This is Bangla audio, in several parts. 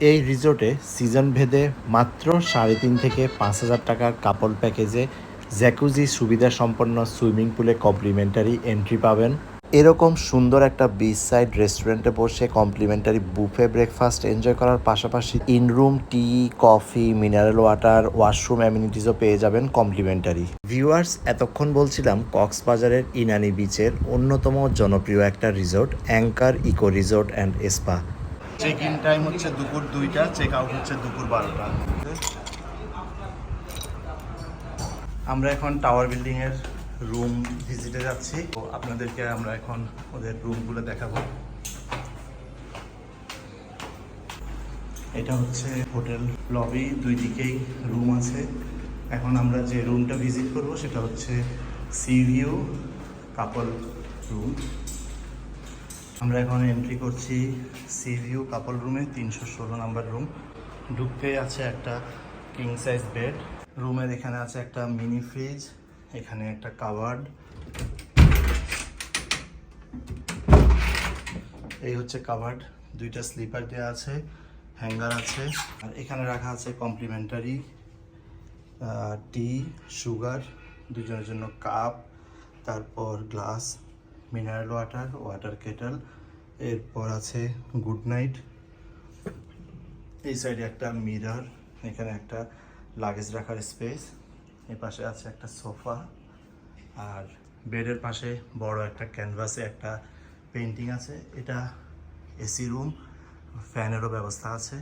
এই রিসোর্টে সিজন ভেদে মাত্র সাড়ে তিন থেকে পাঁচ হাজার টাকার কাপল প্যাকেজে জ্যাকুজি সুবিধা সম্পন্ন সুইমিং পুলে কমপ্লিমেন্টারি এন্ট্রি পাবেন। এরকম সুন্দর একটা বিচ সাইড রেস্টুরেন্টে বসে কমপ্লিমেন্টারি বুফে ব্রেকফাস্ট এনজয় করার পাশাপাশি in room tea coffee mineral water washroom অ্যামিনিটিসও পেয়ে যাবেন কমপ্লিমেন্টারি। ভিউয়ার্স এতক্ষণ বলছিলাম কক্সবাজারের ইনানি বিচের অন্যতম জনপ্রিয় একটা resort, anchor eco resort and spa. Check in time হচ্ছে দুপুর দুইটা চেক আউট হচ্ছে দুপুর বারোটা। আমরা এখন টাওয়ার বিল্ডিং এর রুম ভিজিটে যাচ্ছি। তো আপনাদেরকে আমরা এখন ওদের রুমগুলো দেখাবো। এটা হচ্ছে হোটেল লবি দুই দিকেই রুম আছে। এখন আমরা যে রুমটা ভিজিট করব সেটা হচ্ছে সি ভিউ কাপল রুম আমরা এখন এন্ট্রি করছি সি ভিউ কাপল রুমে তিনশো ষোলো নাম্বার রুম ঢুকতেই আছে একটা কিং সাইজ বেড রুমের এখানে আছে একটা মিনি ফ্রিজ এখানে একটা কাভার্ড এই হচ্ছে কাভার্ড দুইটা স্লিপার দেওয়া আছে হ্যাঙ্গার আছে। আর এখানে রাখা আছে কমপ্লিমেন্টারি টি সুগার দুজনের জন্য কাপ তারপর glass mineral water water kettle এরপর আছে গুড নাইট এই সাইডে একটা মিরর এখানে একটা লাগেজ রাখার স্পেস এই পাশে আছে একটা সোফা আর বেডের পাশে বড় একটা ক্যানভাসে একটা পেন্টিং আছে, এটা এসি রুম ফ্যানেরও ব্যবস্থা আছে।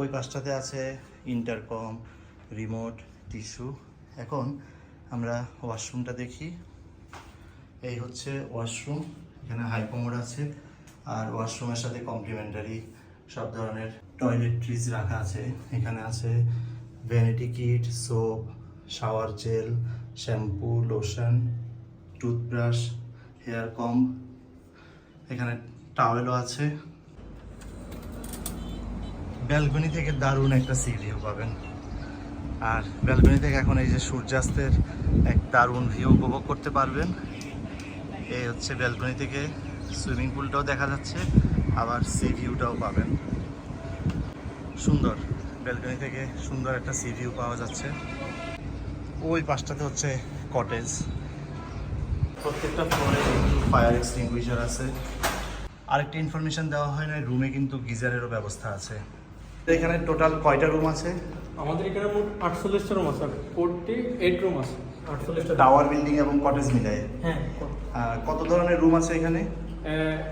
ওই পাশটাতে আছে ইন্টারকম রিমোট টিস্যু এখন আমরা ওয়াশরুমটা দেখি। এই হচ্ছে ওয়াশরুম এখানে হাইকোমোড আছে। আর ওয়াশরুমের সাথে কমপ্লিমেন্টারি সব ধরনের টয়লেট্রিজ রাখা আছে। এখানে আছে vanity kit soap shower gel shampoo lotion toothbrush hair comb এখানে টাওয়েলও আছে। ব্যালকনি থেকে দারুণ একটা সি ভিউ পাবেন। আর ব্যালকনি থেকে এখন এই যে সূর্যাস্তের এক দারুণ ভিউ উপভোগ করতে পারবেন। এই হচ্ছে ব্যালকনি থেকে সুইমিং পুলটাও দেখা যাচ্ছে, আবার সি ভিউটাও পাবেন। সুন্দর, ব্যালকনি থেকে সুন্দর একটা সি ভিউ পাওয়া যাচ্ছে। ওই পাশটাতে হচ্ছে কটেজ। প্রত্যেকটা ফ্লোরে ফায়ার এক্সটিংগুইশার আছে। আরেকটা ইনফরমেশন দেওয়া হয় না রুমে কিন্তু গিজারেরও ব্যবস্থা আছে। এখানে টোটাল কয়টা রুম আছে? আমাদের এখানে মোট আটচল্লিশটা রুম আছে ফোরটি এইট রুম আছে। টাওয়ার বিল্ডিং এবং কটেজ মিলায়। হ্যাঁ কত ধরনের রুম আছে এখানে?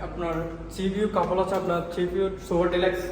আপনার থ্রি ভিউ কাপল আছে আপনার থ্রি ভিউ সুপার ডিলাক্স।